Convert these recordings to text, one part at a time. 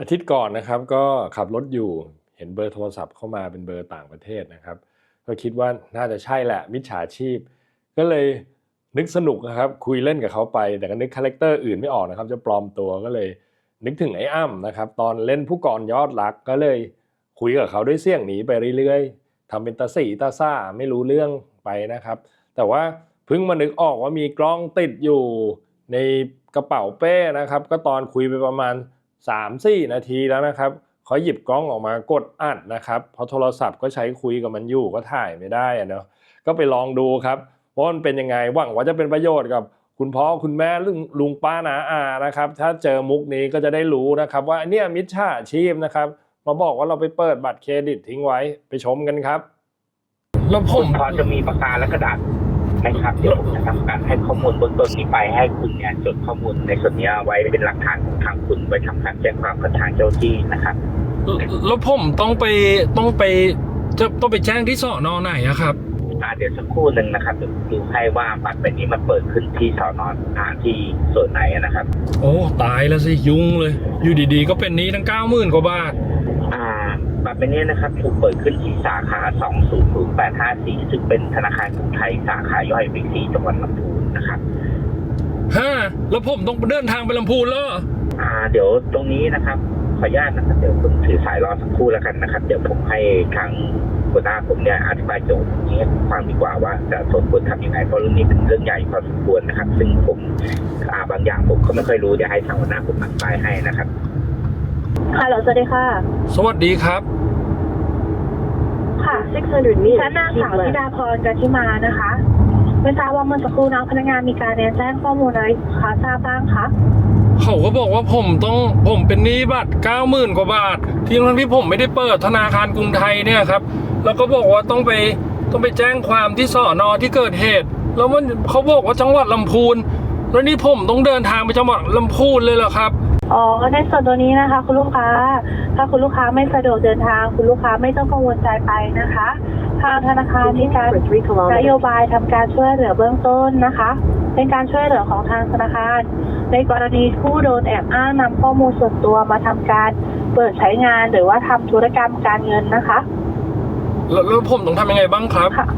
อาทิตย์ก่อนนะครับก็ขับรถอยู่เห็นเบอร์โทรศัพท์เข้ามาเป็นเบอร์ต่างประเทศนะครับ ก็คิดว่าน่าจะใช่แหละมิจฉาชีพ ก็เลยนึกสนุกนะครับคุยเล่นกับเขาไปแต่ก็นึกคาแรคเตอร์อื่นไม่ออกนะครับ จะปลอมตัวก็เลยนึกถึงไอ้อ้ำนะครับตอนเล่นผู้กรยอดรักก็เลยคุยกับเขาด้วยเสียงหนีไปเรื่อยๆทำเป็นตาสีตาซ่าไม่รู้เรื่องไปนะครับ แต่ว่าเพิ่งมานึกออกว่ามีกล้องติดอยู่ในกระเป๋าเป้นะครับ ก็ตอนคุยไปประมาณ 3-4 นาทีแล้วนะครับเขาหยิบกล้องออกมากดอัดนะครับเพราะโทรศัพท์ก็ใช้คุยกับมันอยู่ก็ถ่ายไม่ได้อะเนาะก็ไปลองดูครับว่ามันเป็นยังไงหวังว่าจะเป็นประโยชน์กับคุณพ่อคุณแม่ลุงลุงป้านาอานะครับ ถ้าเจอมุกนี้ก็จะได้รู้นะครับ ว่าเนี่ยมิจฉาชีพนะครับมาบอกว่าเราไปเปิดบัตรเครดิตทิ้งไว้ไปชมกันครับ แล้วผมพอจะมีปากกาและกระดาษ ไหมครับเดี๋ยวผมจะทำการให้ข้อมูลเบื้องต้นนี้ไปให้คุณเนี่ยจดข้อมูลในส่วนนี้ไว้เป็นหลักฐานของทางคุณไว้ทำการแจ้งความกับทางเจ้าที่นะครับ แล้วผมต้องไปต้องไปจะต้องไปแจ้งที่สอนอไหนอะครับอ่าเดี๋ยวสักครู่หนึ่งนะครับเดี๋ยวดูให้ว่าบัตรใบนี้มันเปิดขึ้นที่สอนอ่าที่ส่วนไหนนะครับ โอ้ตายแล้วสิยุ่งเลย อยู่ดีๆ ก็เป็นหนี้ทั้งเก้าหมื่นกว่าบาท อ่าบัตรใบนี้นะครับถูกเปิดขึ้นที่สาขา 200854 ซึ่งเป็นธนาคารกรุงไทยสาขาย่อยบิ๊กซีจังหวัดลำพูนนะครับฮะแล้วผมต้องเดินทางไปลำพูนแล้วเหรออ่า เดี๋ยวตรงนี้นะครับ ขออนุญาตนะครับ เดี๋ยวผมถือสายรอสักครู่แล้วกันนะครับ เดี๋ยวผมให้ทางหัวหน้าผมเนี่ยอธิบายโจทย์นี้ให้ฟังดีกว่าว่าจะสมควรทำยังไงเพราะเรื่องนี้เป็นเรื่องใหญ่พอสมควรนะครับ ซึ่งผมอ่าบางอย่างผมก็ไม่ค่อยรู้เดี๋ยวให้ทางหัวหน้าผมอธิบายให้นะครับ ค่ะเหรอสวัสดีค่ะ สวัสดีครับค่ะ 600 meters ฉันนางสาวธิดาพรกันทิมานะคะ ไม่ทราบว่าเมื่อสักครู่น้องพนักงานมีการเรียนแจ้งข้อมูลอะไรคะทราบบ้างคะเขาก็บอกว่าผมต้องผมเป็นหนี้บัตรเก้าหมื่นกว่าบาท ที่ทั้งที่ผมไม่ได้เปิดธนาคารกรุงไทยเนี่ยครับ แล้วก็บอกว่าต้องไปต้องไปแจ้งความที่สอนอที่เกิดเหตุ แล้วมันเขาบอกว่าจังหวัดลำพูน แล้วนี่ผมต้องเดินทางไปจังหวัดลำพูนเลยเหรอครับ อ๋อในส่วนตัวนี้นะคะ คุณลูกค้า ถ้าคุณลูกค้าไม่สะดวกเดินทาง คุณลูกค้าไม่ต้องกังวลใจไปนะคะทางธนาคารมีการนโยบายทำการช่วยเหลือเบื้องต้นนะคะ เป็นการช่วยเหลือของทางธนาคาร ในกรณีผู้โดนแอบอ้างนำข้อมูลส่วนตัวมาทำการเปิดใช้งานหรือว่าทำธุรกรรมการเงินนะคะแล้วแล้วผมต้องทำยังไงบ้างครับค่ะ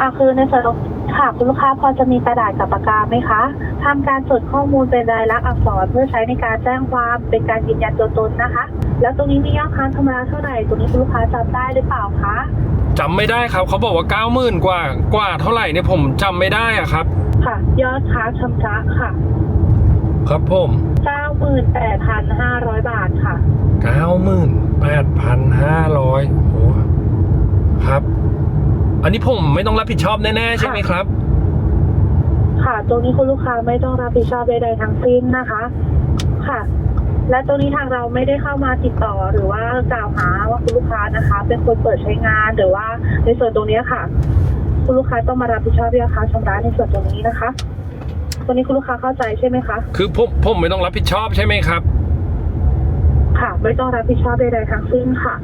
อะคือในส่วนของ ค่ะคุณลูกค้าพอจะมีกระดาษกับปากกาไหมคะทำการจดข้อมูลเป็นลายลักษณ์อักษรเพื่อใช้ในการแจ้งความเป็นการยืนยันตัวตนนะคะ แล้วตรงนี้มียอดค้างชำระเท่าไหร่ตรงนี้คุณลูกค้าจำได้หรือเปล่าคะจำไม่ได้ครับเขาบอกว่าเก้าหมื่นกว่ากว่าเท่าไหร่เนี่ยผมจำไม่ได้อะครับ ค่ะ ยอดค้างชำระค่ะ ครับผม98,500บาทค่ะเก้าหมื่นแปดพันห้าร้อยโอ้ครับ อันนี้ผมไม่ต้องรับผิดชอบแน่ๆใช่ไหมครับ ค่ะ ตรงนี้คุณลูกค้าไม่ต้องรับผิดชอบใดๆทั้งสิ้นนะคะ ค่ะ และตรงนี้ทางเราไม่ได้เข้ามาติดต่อหรือว่ากล่าวหาว่าคุณลูกค้านะคะ เป็นคนเปิดใช้งานหรือว่าในส่วนตรงนี้ค่ะ คุณลูกค้าต้องมารับผิดชอบด้วยนะคะชำระในส่วนตรงนี้นะคะตรงนี้คุณลูกค้าเข้าใจใช่ไหมคะ คือผมผมไม่ต้องรับผิดชอบใช่ไหมครับค่ะ ไม่ต้องรับผิดชอบใดๆทั้งสิ้นค่ะ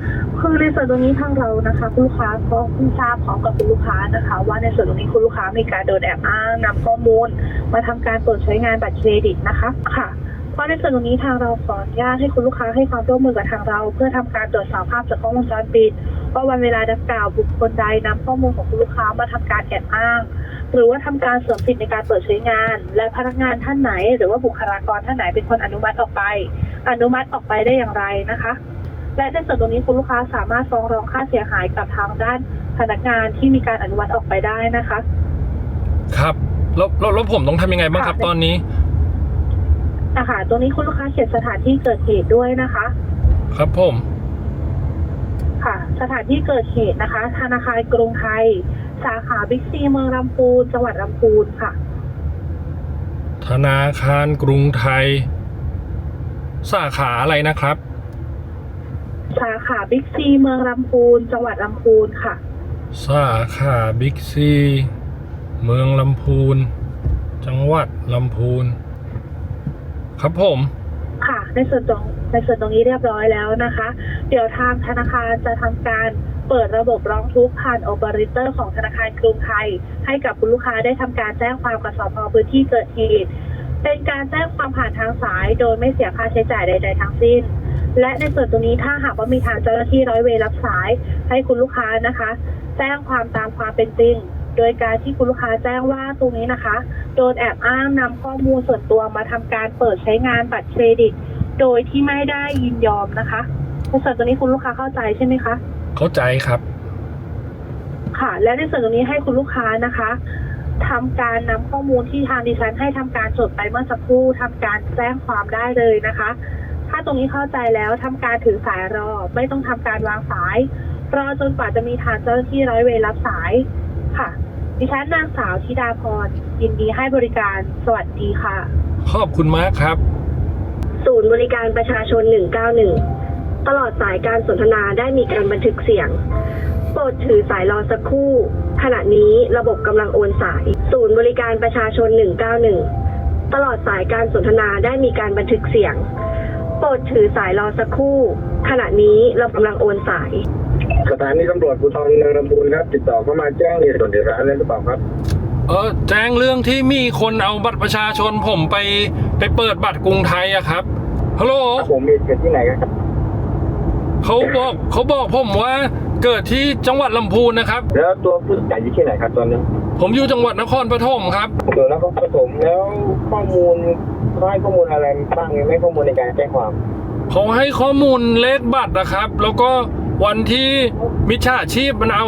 คือในส่วนตรงนี้ทางเรานะคะคุณลูกค้าก็เพิ่งทราบพร้อมกับคุณลูกค้านะคะ ว่าในส่วนตรงนี้คุณลูกค้ามีการโดนแอบอ้างนำข้อมูล มาทำการเปิดใช้งานบัตรเครดิตนะคะค่ะเพราะในส่วนตรงนี้ทางเราขออนุญาตให้คุณลูกค้าให้ความร่วมมือกับทางเรา เพื่อทำการตรวจสอบภาพจากกล้องวงจรปิดว่าวันเวลาดังกล่าวบุคคลใดนำข้อมูลของคุณลูกค้ามาทำการแอบอ้าง หรือว่าทำการเสริมสิทธิ์ในการเปิดใช้งาน และพนักงานท่านไหน หรือว่าบุคลากรท่านไหนเป็นคนอนุมัติออกไป อนุมัติออกไปได้อย่างไรนะคะ และในส่วนตรงนี้คุณลูกค้าสามารถฟ้องร้องค่าเสียหายกับทางด้านพนักงานที่มีการอนุมัติออกไปได้นะคะ ครับแล้วแล้วแล้วผมต้องทำยังไงบ้างครับค่ะตอนนี้ นะคะตรงนี้คุณลูกค้าเขียนสถานที่เกิดเหตุด้วยนะคะ ครับผม ค่ะ สถานที่เกิดเหตุนะคะ ธนาคารกรุงไทย สาขาบิ๊กซีเมืองลำพูนจังหวัดลำพูนค่ะ ธนาคารกรุงไทย สาขาอะไรนะครับ สาขาบิ๊กซีเมืองลำพูนจังหวัดลำพูนค่ะ สาขาบิ๊กซีเมืองลำพูน จังหวัดลำพูน ครับผม ค่ะ ในส่วนตรงในส่วนตรงนี้เรียบร้อยแล้วนะคะ เดี๋ยวทางธนาคารจะทำการเปิดระบบร้องทุกข์ผ่านโอเปอเรเตอร์ของธนาคารกรุงไทย ให้กับคุณลูกค้าได้ทำการแจ้งความกับสพพื้นที่เกิดเหตุ เป็นการแจ้งความผ่านทางสาย โดยไม่เสียค่าใช้จ่ายใด ๆ ทั้งสิ้น และในส่วนตรงนี้ถ้าหากว่ามีทางเจ้าหน้าที่ร้อยเวรรับสาย ให้คุณลูกค้านะคะ แจ้งความตามความเป็นจริง โดยการที่คุณลูกค้าแจ้งว่าตรงนี้นะคะ โดนแอบอ้างนำข้อมูลส่วนตัวมาทำการเปิดใช้งานบัตรเครดิต โดยที่ไม่ได้ยินยอมนะคะในส่วนตรงนี้คุณลูกค้าเข้าใจใช่ไหมคะ เข้าใจครับ ค่ะ และในส่วนตรงนี้ให้คุณลูกค้านะคะ ทำการนำข้อมูลที่ทางดิฉันให้ทำการจดไปเมื่อสักครู่ทำการแจ้งความได้เลยนะคะ ถ้าตรงนี้เข้าใจแล้วทำการถือสายรอไม่ต้องทำการวางสายรอจนกว่าจะมีทางเจ้าหน้าที่ร้อยเวรรับสายค่ะ ดิฉันนางสาวธิดาพรยินดีให้บริการสวัสดีค่ะ ขอบคุณมากครับ ศูนย์บริการประชาชน 191 ตลอดสายการสนทนาได้มีการบันทึกเสียง โปรดถือสายรอสักครู่ ขณะนี้ระบบกำลังโอนสาย ศูนย์บริการประชาชน 191 ตลอดสายการสนทนาได้มีการบันทึกเสียง โปรดถือสายรอสักครู่ ขณะนี้เรากำลังโอนสาย สถานีตำรวจภูธรเนินลำพูนครับ ติดต่อเข้ามาแจ้งเหตุส่วนเดือดร้อนอะไรหรือเปล่าครับ เออแจ้งเรื่องที่มีคนเอาบัตรประชาชนผมไปไปเปิดบัตรกรุงไทยอะครับฮัลโหลครับผมมีเกิดที่ไหนครับ เขาบอกเขาบอกผมว่าเกิดที่จังหวัดลำพูนนะครับ แล้วตัวผู้จ่ายอยู่ที่ไหนครับตอนนี้ผมอยู่จังหวัดนครปฐมครับ ตัวนครปฐมแล้วข้อมูลเขาให้ข้อมูลอะไรบ้างไหมข้อมูลในการแจ้งความเขาให้ข้อมูลเลขบัตรนะครับ แล้วก็วันที่มิจฉาชีพมันเอา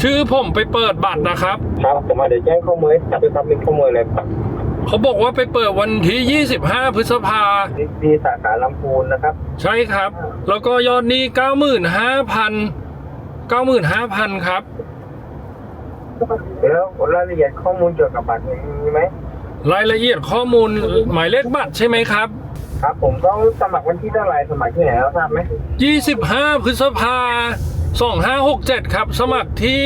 ชื่อผมไปเปิดบัตรนะครับ ครับผมมาเดี๋ยวแจ้งข้อมูลให้ทราบด้วยครับมีข้อมูลอะไรครับเขาบอกว่าไปเปิดวันที่ 25 พฤษภาดีสาขาลำพูนนะครับ ใช่ครับ แล้วก็ยอดหนี้95,000 95,000ครับแล้วรายละเอียดข้อมูลเกี่ยวกับบัตรมีไหมรายละเอียดข้อมูลหมายเลขบัตรใช่ไหมครับ ครับ ผมต้องสมัครวันที่เท่าไหร่สมัครที่ไหนแล้วทราบไหม25พฤษภา2567ครับ สมัครที่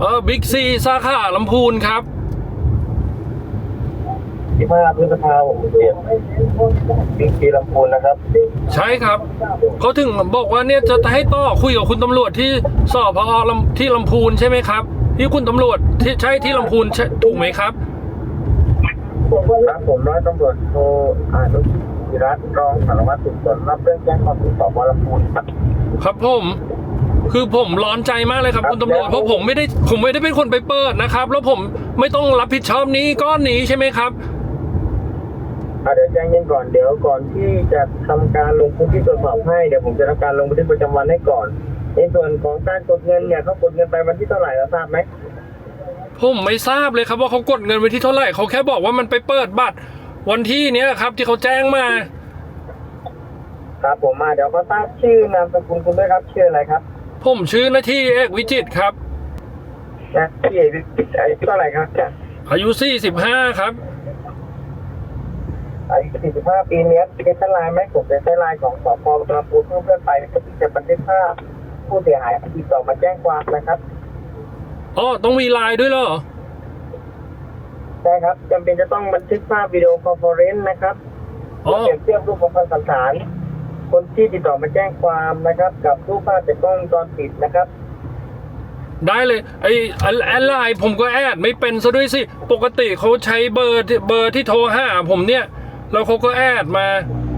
เออบิ๊กซีสาขาลำพูนครับ ที่ห้าพฤษภาคมเดือนบิ๊กซีลำพูนนะครับ ใช่ครับ เขาถึงบอกว่าเนี่ยจะให้ต่อคุยกับคุณตำรวจที่สพอลำที่ลำพูนใช่ไหมครับที่คุณตำรวจที่ใช่ที่ลำพูนใช่ถูกไหมครับ ครับผมร้อยตำรวจโทอานุชิรัตน์รองสารวัตรสืบสวนรับเรื่องแจ้งความผิดต่อวรพูนครับครับผมคือผมร้อนใจมากเลยครับคุณตำรวจเพราะผมไม่ได้ผมไม่ได้เป็นคนไปเปิดนะครับ แล้วผมไม่ต้องรับผิดชอบหนี้ก้อนนี้ใช่ไหมครับอะ เดี๋ยวแจ้งเย็นก่อนเดี๋ยวก่อนที่จะทำการลงพื้นที่ตรวจสอบให้เดี๋ยวผมจะทำการลงบันทึกประจำวันให้ก่อน ในส่วนของการกดเงินเนี่ยเขากดเงินไปวันที่เท่าไหร่แล้วทราบไหมผมไม่ทราบเลยครับว่าเขากดเงินไปที่เท่าไหร่เขาแค่บอกว่ามันไปเปิดบัตรวันที่เนี้ยครับ ที่เขาแจ้งมา ครับผมมาเดี๋ยวเขาทราบชื่อนามสกุลคุณด้วยครับชื่ออะไรครับ ผมชื่อนาทีเอกวิจิตรครับนะที่อายุเท่าไหร่ครับอายุ45ครับ อายุ45 ปีเนี้ยเป็นเส้นลายไหมผมเป็นเส้นลายของสพลำพูเพื่อเพื่อนไปเพื่อที่จะบันทึกภาพผู้เสียหายติดต่อมาแจ้งความนะครับอ๋อต้องมีไลน์ด้วยเหรอใช่ครับจำเป็นจะต้องบันทึกภาพวิดีโอคอนเฟอเรนซ์นะครับอ๋อเปรียบเทียบรูปประพันสันฐาน คนที่ติดต่อมาแจ้งความนะครับ กับรูปภาพจากกล้องวงจรปิดนะครับได้เลยไอ้แอดไลน์ผมก็แอดไม่เป็นซะด้วยสิ ปกติเขาใช้เบอร์เบอร์ที่โทรหาผมเนี่ย แล้วเขาก็แอดมา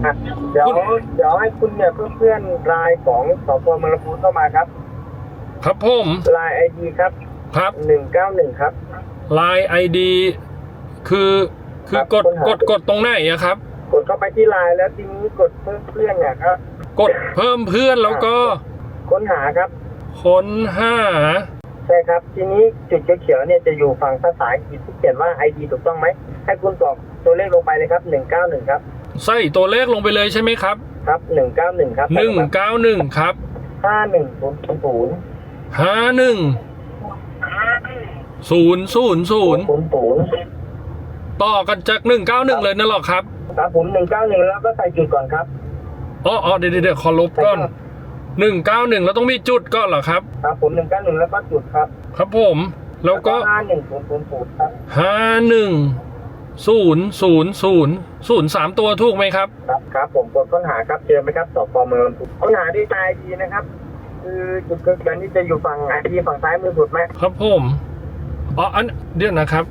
อะเดี๋ยวคุณเดี๋ยวให้คุณเนี่ยเพื่อนๆรายของสพเมรพูนเข้ามาครับครับผมรายไอดีครับครับหนึ่งเก้าหนึ่งครับไลน์ไอดีคือคือครับกดค้นหากดกดตรงไหนอะครับ กดเข้าไปที่ไลน์แล้วทีนี้กดเพิ่มเพื่อนเนี่ยครับ กดเพิ่มเพื่อนแล้วก็ ค้นหาครับ ค้นหา ใช่ครับ ทีนี้จุดเขียวๆเนี่ยจะอยู่ฝั่งภาษาอังกฤษที่เขียนว่า ID ถูกต้องไหมให้คุณกรอกตัวเลขลงไปเลยครับ191ครับ ใส่ตัวเลขลงไปเลยใช่ไหมครับครับ191ครับหนึ่งเก้าหนึ่งครับ5100ห้าหนึ่งศูนย์ศูนย์ศูนย์00ต่อกันจากหนึ่งเก้าหนึ่งเลยนั่นหรอครับครับผม191แล้วก็ใส่จุดก่อนครับอ๋ออ๋อเดี๋ยวเดี๋ยวเดี๋ยวขอลบก่อน หนึ่งเก้าหนึ่งแล้วต้องมีจุดก่อนเหรอครับ ครับผม191แล้วก็จุดครับครับผมแล้วก็5100ครับห้าหนึ่งศูนย์ศูนย์ศูนย์ศูนย์สามตัวถูกไหมครับ ครับครับผมกดค้นหาครับเจอไหมครับสพเมืองลำพูนค้นหาด้วยไอดีนะครับ คือจุดเกิดนี้จะอยู่ฝั่งไอดีฝั่งซ้ายมือสุดไหมครับผมอ๋ออันเดี๋ยวนะครับ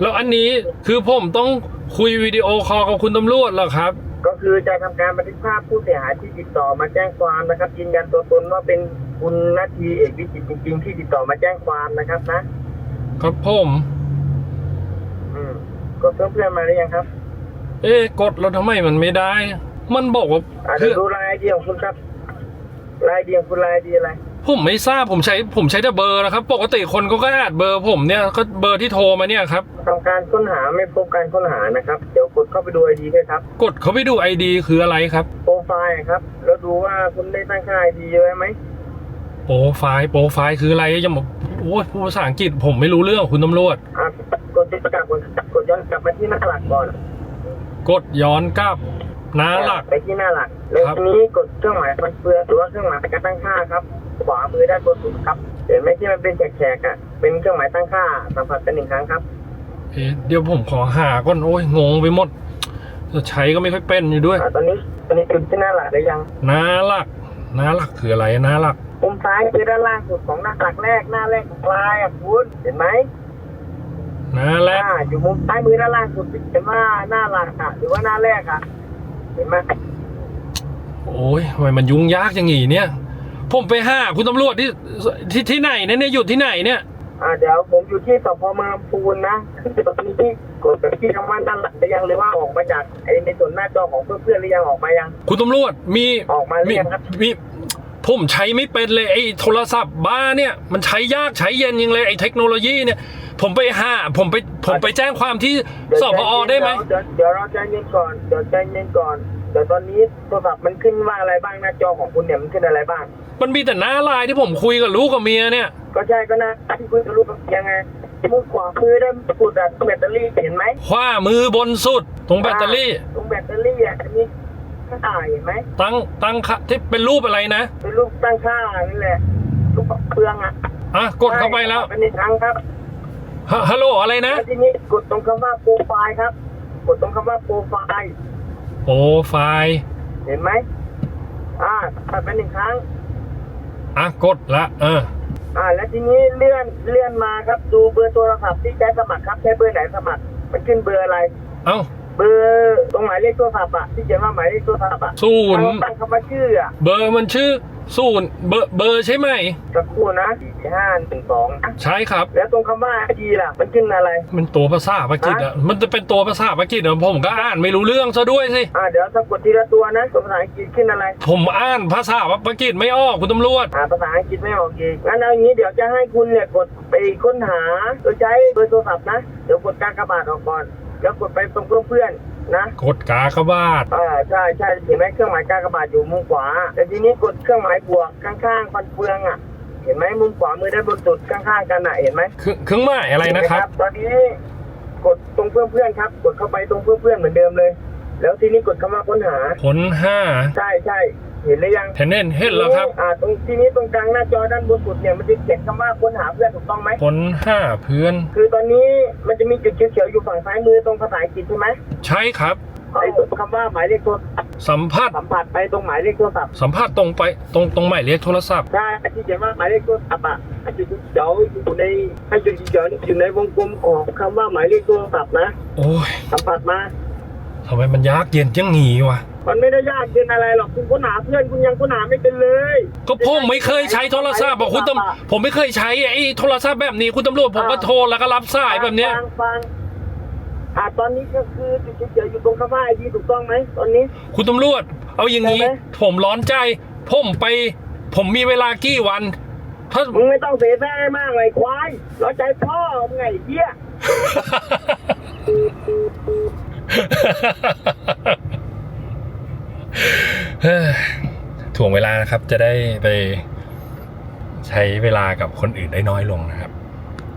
แล้วอันนี้คือผมต้องคุยวิดีโอคอลกับคุณตำรวจเหรอครับก็ คือจะทำการบันทึกภาพผู้เสียหายที่ติดต่อมาแจ้งความนะครับยืนยันตัวตนว่าเป็นคุณนาทีเอกวิจิตรจริงๆที่ติดต่อมาแจ้งความนะครับนะครับผมอืมกดเพิ่มเพื่อนมาหรือยังครับ เอ๊ะกดแล้วทำไมมันไม่ได้ มันบอกว่าอาจจะเพื่อดูรายเดียวของคุณครับรายเดียวคุณรายดีอะไร ผมไม่ทราบผมใช้ผมใช้แต่เบอร์นะครับ ปกติคนก็แอดเบอร์ผมเนี่ยก็เบอร์ที่โทรมาเนี่ยครับทำการค้นหาไม่พบการค้นหานะครับ เดี๋ยวกดเข้าไปดูไอดีด้วยครับ กดเขาไปดูไอดีคืออะไรครับ โปรไฟล์ครับ แล้วดูว่าคุณได้ตั้งค่าไอดีไว้ไหมโปรไฟล์โปรไฟล์คืออะไรยังบอกโอ้ยพูดภาษาอังกฤษผมไม่รู้เรื่องคุณตำรวจอะกดติดประกาศกดกดย้อนกลับมาที่หน้าหลักก่อนกดย้อนกลับหน้าหลักไปที่หน้าหลักแล้วครับทีนี้กดเครื่องหมายมันเฟืองหรือว่าเครื่องหมายการตั้งค่าครับ ขวามือด้านบนสุดครับ เห็นไหมที่มันเป็นแฉกๆอะ เป็นเครื่องหมายตั้งค่าสัมผัสกันหนึ่งครั้งครับเอ๊ะเดี๋ยวผมขอหาก่อนโอ้ยงงไปหมดจะใช้ก็ไม่ค่อยเป็นอยู่ด้วย อ่าตอนนี้ตอนนี้จุดที่หน้าหลักได้ยังหน้าหลักหน้าหลักคืออะไรหน้าหลักมุมซ้ายคือด้านล่างสุดของหน้าหลักแรกหน้าแรกของลายอะคุณเห็นไหมหน้าแรกอ่าอยู่มุมซ้ายมือด้านล่างสุดเห็นว่าหน้าหลักอะหรือว่าหน้าแรกอะเห็นไหมโอ้ยทำไมมันยุ่งยากอย่างงี้เนี่ย ผมไปหาคุณตำรวจที่ที่ที่ไหนเนี่ยเนี่ยอยู่ที่ไหนเนี่ย อ่าเดี๋ยวผมอยู่ที่สพเมืองลำพูนนะคือตอนนี้กดไปที่คำว่าด้านหลักได้ยังหรือว่าออกมาจากไอ้ในส่วนหน้าจอของเพื่อนๆหรือยังออกมายัง คุณตำรวจมีออกมาหรือยังครับมีผมใช้ไม่เป็นเลยไอ้โทรศัพท์บ้าเนี่ยมันใช้ยากใช้เย็นยังเลยไอ้เทคโนโลยีเนี่ย ผมไปหาผมไปผมไปแจ้งความที่สพอได้ไหมเดี๋ยวเดี๋ยวเราใจเย็นก่อนเดี๋ยวใจเย็นก่อนเดี๋ยวตอนนี้โทรศัพท์มันขึ้นว่าอะไรบ้างหน้าจอของคุณเนี่ยมันขึ้นอะไรบ้าง มันมีแต่หน้าไลน์ที่ผมคุยกับลูกกับเมียเนี่ย ก็ใช่ก็นะที่คุณจะรู้ยังไงมือขวามือได้กดอะแบตเตอรี่เห็นไหมขวามือบนสุดตรงแบตเตอรี่ ตรงแบตเตอรี่อะมีค่าเห็นไหมตั้งตั้งค่าที่เป็นรูปอะไรนะ เป็นรูปตั้งค่านี่แหละรูปเปลืองอะอะกดเข้าไปแล้วเป็นอีกครั้งครับฮะฮัลโหลอะไรนะแล้วทีนี้กดตรงคำว่าโปรไฟล์ครับ กดตรงคำว่าโปรไฟล์โปรไฟล์เห็นไหมอ่าตัดไปหนึ่งครั้ง อะกดละเอออ่า แล้วทีนี้เลื่อนเลื่อนมาครับดูเบอร์โทรศัพท์ที่ใช้สมัครครับใช้เบอร์ไหนสมัคร มันขึ้นเบอร์อะไร เอ้าเบอร์ตรงหมายเลขโทรศัพท์อะที่เขียนว่าหมายเลขโทรศัพท์อะศูนย์เราตั้งคำว่าชื่ออะเบอร์มันชื่อ ศูนย์เบอร์เบอร์ใช่ไหมสักครู่นะสี่ห้าหนึ่งสองนะใช่ครับ แล้วตรงคำว่าไอดีล่ะ มันขึ้นอะไร มันตัวภาษาปากีสอะมันจะเป็นตัวภาษาปากีสอะผมก็อ่านไม่รู้เรื่องซะด้วยสิอ่าเดี๋ยวสะกดทีละตัวนะตัวภาษาอังกฤษขึ้นอะไร ผมอ่านภาษาปากีสไม่ออกคุณตำรวจอ่าภาษาอังกฤษไม่ออกอีกงั้นเอาอย่างนี้เดี๋ยวจะให้คุณเนี่ยกดไปค้นหาโดยใช้เบอร์โทรศัพท์นะเดี๋ยวกดการกระบาดออกก่อนแล้วกดไปตรงเพื่อนๆ นะกดกากบาทอ่าใช่ใช่เห็นไหมเครื่องหมายการกระบาดอยู่มุมขวา แต่ทีนี้กดเครื่องหมายบวกข้างๆฟันเฟืองอะเห็นไหมมุมขวามือด้านบนสุดข้างๆกันอะเห็นไหมเครื่องเครื่องหมายอะไรนะครับเห็หมตอนนี้กดตรงเพื่อนๆครับ กดเข้าไปตรงเพื่อนๆเหมือนเดิมเลย แล้วทีนี้กดคำว่าค้นหาค้นห้าใช่ใช่ เห็นหรือยังเห็นเห็นเห็นแล้วครับ อ่าตรงทีนี้ตรงกลางหน้าจอด้านบนสุดเนี่ยมันจะเขียนคำว่าค้นหาเพื่อนถูกต้องไหมค้นห้าเพื่อน คือตอนนี้มันจะมีจุดเขียวๆอยู่ฝั่งซ้ายมือตรงภาษาอังกฤษใช่ไหมใช่ครับไอ้ตรงคำว่าหมายเลขโทรศัพท์สัมผัสสัมผัสไปตรงหมายเลขโทรศัพท์สัมผัสตรงไปตรงตรงหมายเลขโทรศัพท์ใช่ที่เขียนว่าหมายเลขโทรศัพท์อะให้จุดเขียวอยู่ในให้จุดเขียวอยู่ในวงกลมของคำว่าหมายเลขโทรศัพท์นะโอ้ยสัมผัสมาทำไมมันยากเย็นจังงี้วะ มันไม่ได้ยากเย็นอะไรหรอกคุณค้นหาเพื่อนคุณยังค้นหาไม่เป็นเลยก็ผมไม่เคยใช้โทรศัพท์บอกคุณตำผมไม่เคยใช้ไอ้โทรศัพท์แบบนี้คุณตำรวจผมก็โทรแล้วก็รับสายแบบเนี้ยฟังฟังอ่าตอนนี้ก็คือจุดเขียวอยู่ตรงคำว่าไอดีถูกต้องไหมตอนนี้ คุณตำรวจ เอาอย่างนี้ได้ไหมผมร้อนใจ ผมไป ผมมีเวลากี่วันถ้ามึงไม่ต้องเสียแท้มากเลยควายเราใจพ่อมึงไงเหี้ยเฮ้ย ถ่วงเวลานะครับจะได้ไปใช้เวลากับคนอื่นได้น้อยลงนะครับ